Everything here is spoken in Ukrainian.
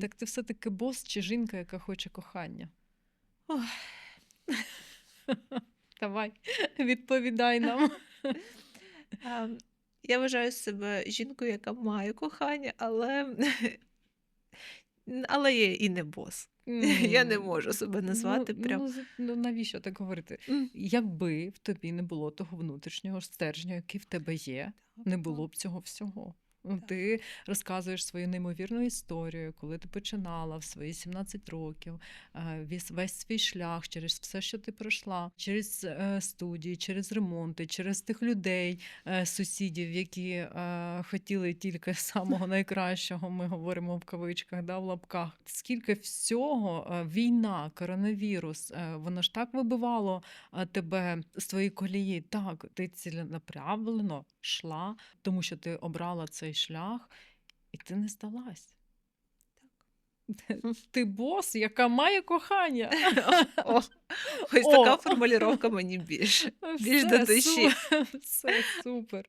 Так ти все-таки бос чи жінка, яка хоче кохання? Ой. Давай, відповідай нам. Я вважаю себе жінкою, яка має кохання, але, але я і не бос. Я не можу себе назвати ну, прям. ну, ну навіщо так говорити? М, Якби в тобі не було того внутрішнього стержня, який в тебе є, не було б цього всього. Ти розказуєш свою неймовірну історію, коли ти починала в свої 17 років, е, весь, свій шлях через все, що ти пройшла, через е, студії, через ремонти, через тих людей, е, сусідів, які хотіли тільки самого найкращого. Ми говоримо в кавичках, да, в лапках. Скільки всього, війна, коронавірус, воно ж так вибивало тебе з твоєї колії. Так, ти ціленаправлено йшла, тому що ти обрала цей шлях, і ти не здалась. Ти бос, яка має кохання. О, ось така формулювання мені більше. Більш до душі. все супер.